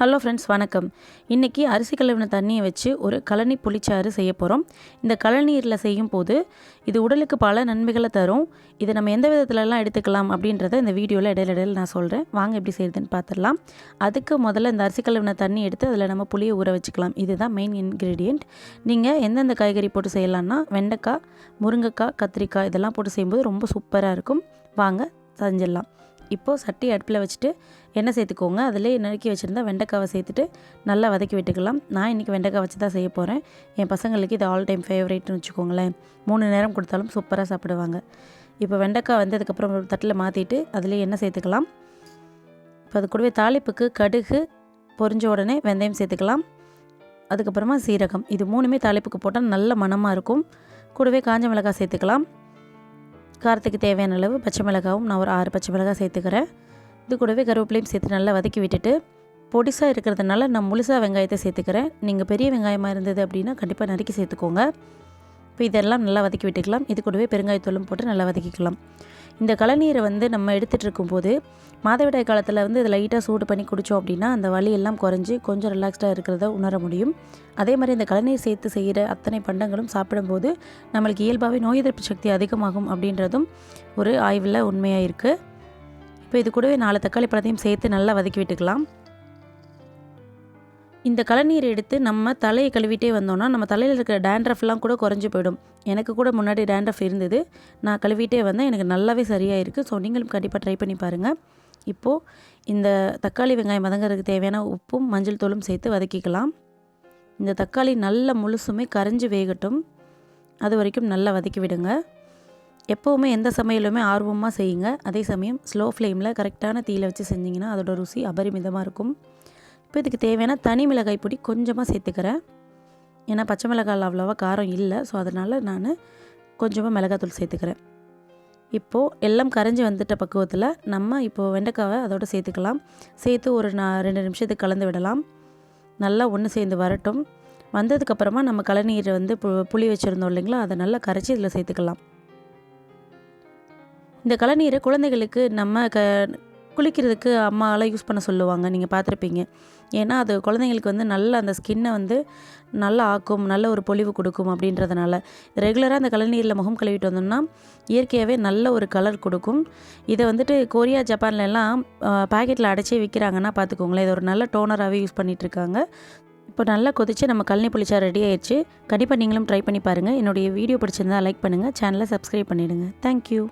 Hello friends வணக்கம். இன்றைக்கி அரிசி கழுவின தண்ணியை வச்சு ஒரு கழனி புளிச்சாறு செய்ய போகிறோம் இந்த கழநீரில் செய்யும் போது இது உடலுக்கு பல நன்மைகளை தரும். இதை நம்ம எந்த விதத்துலலாம் எடுத்துக்கலாம் அப்படின்றத இந்த வீடியோவில் இடையில இடையில நான் சொல்கிறேன் வாங்க எப்படி செய்யுதுன்னு பார்த்துடலாம் அதுக்கு முதல்ல இந்த அரிசி கழுவின தண்ணி எடுத்து அதில் நம்ம புளியை ஊற வச்சுக்கலாம். இதுதான் மெயின் இன்க்ரீடியண்ட் நீங்கள் எந்தெந்த காய்கறி போட்டு செய்யலாம்னா வெண்டைக்காய் முருங்கைக்காய் கத்திரிக்காய் இதெல்லாம் போட்டு செய்யும்போது ரொம்ப சூப்பராக இருக்கும். வாங்க செஞ்சிடலாம் இப்போது சட்டி அடுப்பில் வச்சுட்டு எண்ணெய் சேர்த்துக்கோங்க. அதிலே நறுக்கி வச்சுருந்தா வெண்டைக்காவை சேர்த்துட்டு நல்லா வதக்கி விட்டுக்கலாம். நான் இன்றைக்கி வெண்டைக்காய் வச்சு தான் செய்ய போகிறேன் என் பசங்களுக்கு இது ஆல் டைம் ஃபேவரேட்னு வச்சுக்கோங்களேன். மூணு நேரம் கொடுத்தாலும் சூப்பராக சாப்பிடுவாங்க. இப்போ வெண்டைக்காய் வந்து அதுக்கப்புறம் ஒரு தட்டில் மாற்றிட்டு அதிலே எண்ணெய் சேர்த்துக்கலாம். இப்போ அது கூடவே தாளிப்புக்கு கடுகு பொரிஞ்ச உடனே வெந்தயம் சேர்த்துக்கலாம். அதுக்கப்புறமா சீரகம். இது மூணுமே தாளிப்புக்கு போட்டால் நல்ல மணமாக இருக்கும். கூடவே காஞ்ச மிளகாய் சேர்த்துக்கலாம். காரத்துக்கு தேவையான அளவு பச்சை மிளகாவும் நான் ஒரு ஆறு பச்சை மிளகாய் சேர்த்துக்கிறேன். இது கூடவே கருவேப்பிலையும் சேர்த்து நல்லா வதக்கி விட்டுட்டு பொடிசாக இருக்கிறதுனால நான் முழுசாக வெங்காயத்தை சேர்த்துக்கிறேன். நீங்கள் பெரிய வெங்காயமாக இருந்தது அப்படின்னா கண்டிப்பாக நறுக்கி சேர்த்துக்கோங்க. இப்போ இதெல்லாம் நல்லா வதக்கி விட்டுக்கலாம். இது கூடவே பெருங்காயத்தூளும் போட்டு நல்லா வதக்கிக்கலாம். இந்த கழநீரை வந்து நம்ம எடுத்துகிட்டு இருக்கும்போது மாதவிடாய் காலத்தில் வந்து இதை லைட்டாக சூடு பண்ணி குடித்தோம் அப்படின்னா அந்த வலி எல்லாம் குறைஞ்சி கொஞ்சம் ரிலாக்ஸ்டாக இருக்கிறத உணர முடியும். அதே மாதிரி இந்த கழநீர் சேர்த்து செய்கிற அத்தனை பண்டங்களும் சாப்பிடும்போது நம்மளுக்கு இயல்பாகவே நோய் எதிர்ப்பு சக்தி அதிகமாகும் அப்படின்றதும் ஒரு ஆய்வில் உண்மையாக இருக்குது இப்போ இது கூடவே நாலு தக்காளி பழத்தையும் சேர்த்து நல்லா வதக்கி விட்டுக்கலாம். இந்த கழநீர் எடுத்து நம்ம தலையை கழுவிட்டே வந்தோம்னா நம்ம தலையில் இருக்கிற டேண்ட்ரஃப்லாம் கூட குறைஞ்சி போயிடும். எனக்கு கூட முன்னாடி டேண்ட்ரஃப் இருந்தது. நான் கழுவிட்டே வந்தேன். எனக்கு நல்லாவே சரியாக இருக்குது ஸோ நீங்களும் கண்டிப்பாக ட்ரை பண்ணி பாருங்கள் இப்போது இந்த தக்காளி வெங்காயம் வதங்கிறதுக்கு தேவையான உப்பும் மஞ்சள் தூளும் சேர்த்து வதக்கிக்கலாம். இந்த தக்காளி நல்ல முழுசுமே கரைஞ்சி வேகட்டும். அது வரைக்கும் நல்லா வதக்கி விடுங்க. எப்போவுமே எந்த சமையலுமே ஆர்வமாக செய்யுங்க. அதே சமயம் ஸ்லோ ஃப்ளேமில் கரெக்டான தீயில் வச்சு செஞ்சிங்கன்னா அதோட ருசி அபரிமிதமாக இருக்கும். இப்போ இதுக்கு தேவையான தனி மிளகாய் பொடி கொஞ்சமாக சேர்த்துக்கிறேன். ஏன்னா பச்சை மிளகாயில் அவ்வளோவா காரம் இல்லை ஸோ அதனால் நான் கொஞ்சமாக மிளகாத்தூள் சேர்த்துக்கிறேன். இப்போது எல்லாம் கரைஞ்சி வந்துட்ட பக்குவத்தில் நம்ம இப்போது வெண்டைக்காவை அதோடு சேர்த்துக்கலாம். சேர்த்து ஒரு நான் ரெண்டு நிமிஷத்துக்கு கலந்து விடலாம். நல்லா ஒன்று சேர்ந்து வரட்டும். வந்ததுக்கப்புறமா நம்ம கழநீரை வந்து பு புளி வச்சுருந்தோம் இல்லைங்களா அதை நல்லா கரைச்சி இதில் சேர்த்துக்கலாம். இந்த கழநீரை குழந்தைகளுக்கு நம்ம க குளிக்கிறதுக்கு அம்மாலாம் யூஸ் பண்ண சொல்லுவாங்க நீங்கள் பார்த்துருப்பீங்க. ஏன்னா அது குழந்தைங்களுக்கு வந்து நல்ல அந்த ஸ்கின்னை வந்து நல்லா ஆக்கும் நல்ல ஒரு பொலிவு கொடுக்கும் அப்படின்றதுனால. ரெகுலராக அந்த கழிநீரில் முகம் கழுவிட்டு வந்தோம்னா இயற்கையாகவே நல்ல ஒரு கலர் கொடுக்கும். இதை வந்துட்டு கொரியா ஜப்பான்லலாம் பேக்கெட்டில் அடைச்சி விற்கிறாங்கன்னா பார்த்துக்கோங்களேன் இது ஒரு நல்ல டோனராகவே யூஸ் பண்ணிகிட்ருக்காங்க இப்போ நல்லா கொதிச்சு நம்ம கழனி புளிச்சா ரெடி ஆயிடுச்சு. கண்டிப்பாக நீங்களும் ட்ரை பண்ணி பாருங்கள் என்னுடைய வீடியோ பிடிச்சிருந்தா லைக் பண்ணுங்கள் சேனலை சப்ஸ்கிரைப் பண்ணிவிடுங்க தேங்க்யூ